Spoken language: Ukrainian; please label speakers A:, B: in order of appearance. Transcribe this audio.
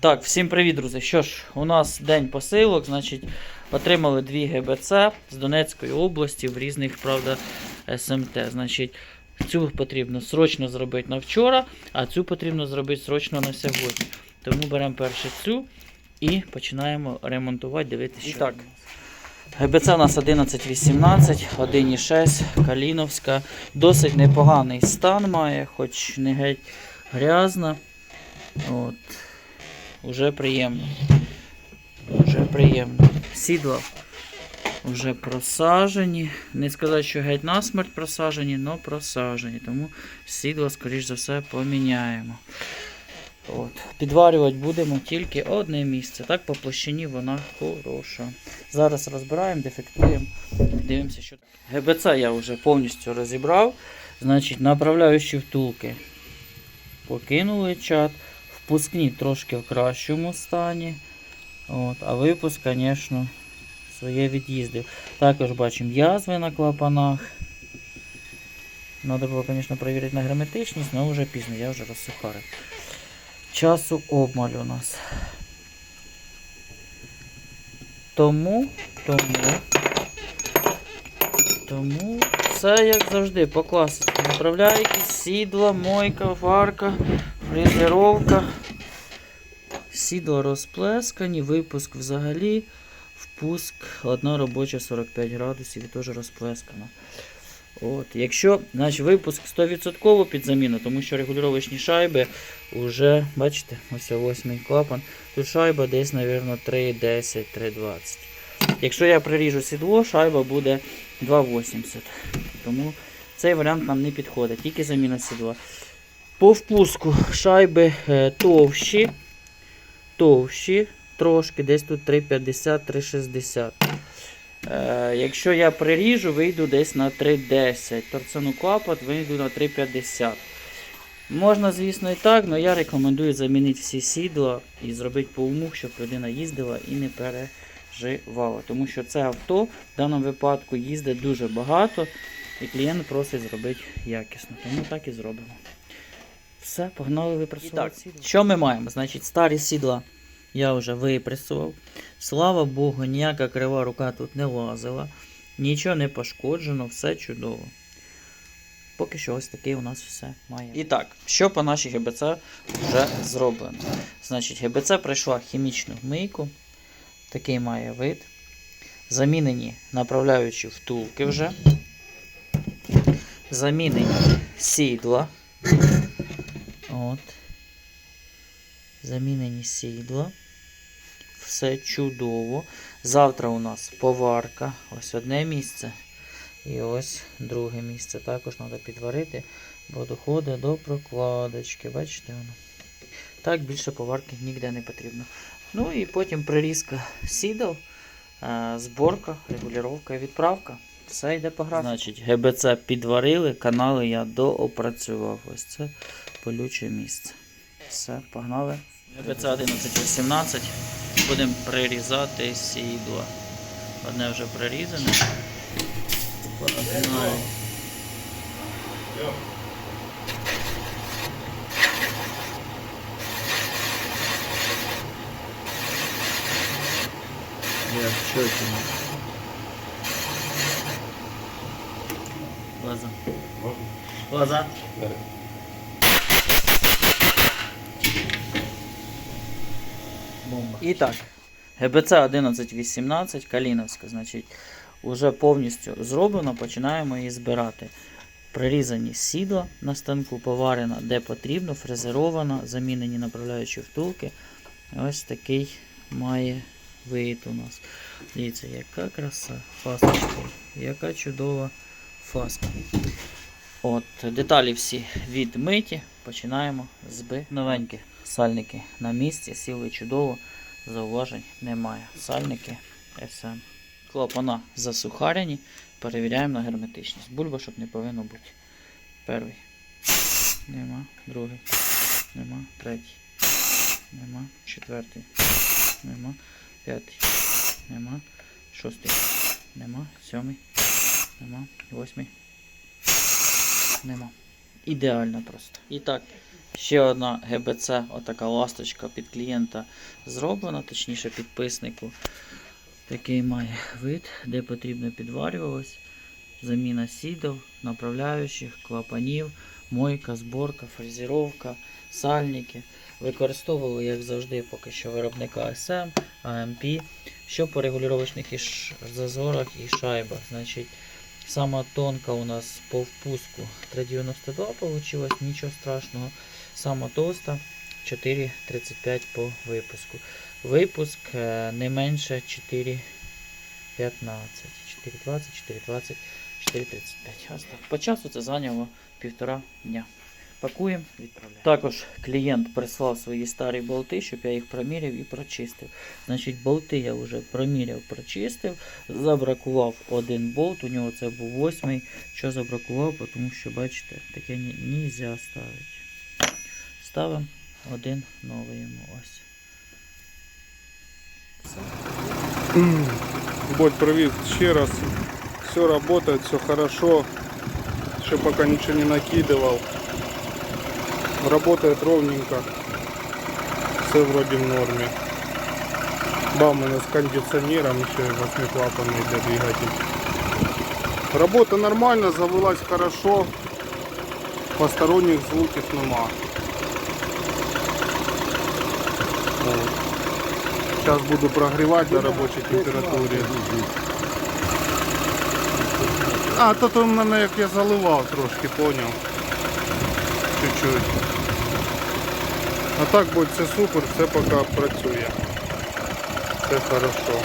A: Так, всім привіт, друзі. Що ж, у нас день посилок, значить, отримали дві ГБЦ з Донецької області в різних, правда, СМТ. Значить, цю потрібно срочно зробити на вчора, а цю потрібно зробити срочно на сьогодні. Тому беремо перше цю і починаємо ремонтувати, дивитися. що. Так, ГБЦ у нас 1118, 1,6, Каліновська. Досить непоганий стан має, хоч не геть грязна. От. Уже приємно. Уже приємно. Сідла вже просажені. Не сказати, що геть насмерть просажені, але просажені. Тому сідла, скоріш за все, поміняємо. От. Підварювати будемо тільки одне місце. Так по площині вона хороша. Зараз розбираємо, дефектуємо, дивимося, що ГБЦ я вже повністю розібрав. Значить, направляючі втулки покинули чат. Впускні трошки в кращому стані. От, а випуск, звісно, своє від'їздив. Також бачимо язви на клапанах. Треба було, звісно, перевірити на герметичність, але вже пізно, я вже розсухарив. Часу обмаль у нас. Тому, тому, тому все як завжди по класиці. Направляйки, сідло, мойка, варка, фрезеровка. Сідло розплескані, випуск взагалі, впуск одна робоча 45 градусів і теж розплескана. От. Якщо значить, випуск 100% під заміну, тому що регулювачні шайби вже, бачите, ось восьмий клапан. Тут шайба десь, мабуть, 3,10, 3,20. Якщо я приріжу сідло, шайба буде 2,80. Тому цей варіант нам не підходить, тільки заміна сідла. По впуску шайби е, товщі, товщі трошки, десь тут 3,50-3,60. Е, якщо я приріжу, вийду десь на 3,10. Торцану клапот вийду на 3,50. Можна, звісно, і так, але я рекомендую замінити всі сідла і зробити по уму, щоб людина їздила і не переживала. Тому що це авто в даному випадку їздить дуже багато, і клієнт просить зробити якісно. Тому так і зробимо. Все, погнали випресувати сідла. Що ми маємо? Значить, старі сідла я вже випресував. Слава Богу, ніяка крива рука тут не лазила. Нічого не пошкоджено, все чудово. Поки що ось такий у нас все має. І так, що по нашій ГБЦ вже зроблено? Значить, ГБЦ пройшла хімічну мийку. Такий має вид. Замінені направляючі втулки вже. Замінені сідла. От. Замінені сідла. Все чудово. Завтра у нас поварка. Ось одне місце. І ось друге місце. Також треба підварити, бо доходить до прокладочки. Бачите воно? Так більше поварки ніде не потрібно. Ну і потім прирізка сідал, е, зборка, регулювання і відправка. Все йде по графіку. Значить, ГБЦ підварили, канали я доопрацював. Ось це болюче місце. Все, погнали. ГБЦ 1118. Будемо прирізати сідло. Одне вже прирізане. Погнали. Як тщательно. Глаза. Глаза. Бомба. І так, ГБЦ 1118, Каліновська, значить, уже повністю зроблено, починаємо її збирати. Прирізані сідла на станку, поварена де потрібно, фрезерована, замінені направляючі втулки. Ось такий має вид у нас. Дивіться, яка краса, фасочка, яка чудова фаска. От, деталі всі відмиті, починаємо з новенькі сальники на місці, сіли чудово, зауважень немає. Сальники SM. Клапана засухарені, перевіряємо на герметичність. Бульбашок не повинно бути. Перший. Нема. Другий. Нема. Третій. Нема. Четвертий. Нема. П'ятий. Нема. Шостий. Нема. Сьомий. Нема. Восьмий. Нема. Ідеально просто. І так, Ще одна ГБЦ, отака ласточка під клієнта зроблена, точніше підписнику. Такий має вид, де потрібно підварювалось. Заміна сідел, направляючих, клапанів, мойка, зборка, фрезеровка, сальники. Використовували, як завжди, поки що виробника СМ, АМП. Що по регулювачних зазорах і шайбах. Значить, сама тонка у нас по впуску 3,92 вийшло, нічого страшного. Сама товста 4,35 по випуску. Випуск е, не менше 4,15. 4,20, 4,20, 4,35. По часу це зайняло півтора дня. Пакуємо, відправляємо. Також клієнт прислав свої старі болти, щоб я їх проміряв і прочистив. Значить, болти я вже проміряв, прочистив. Забракував один болт, у нього це був восьмий. Що забракував, тому що, бачите, таке не можна ставити. Ставимо один новий йому ось.
B: Боль привіз ще раз. Все работает, все хорошо. Еще пока ничего не накидывал. Работает ровненько. Все вроде в норме. Да, у меня с кондиционером еще и восьмиклапанный для двигателя. Работа нормально, завелась хорошо. Посторонних звуків нема. Вот. Сейчас буду прогревать до рабочей температуре. А, тут у мене як я заливав трошки, поняв. Чуть-чуть. А так буде все супер, все поки працює. Все хорошо.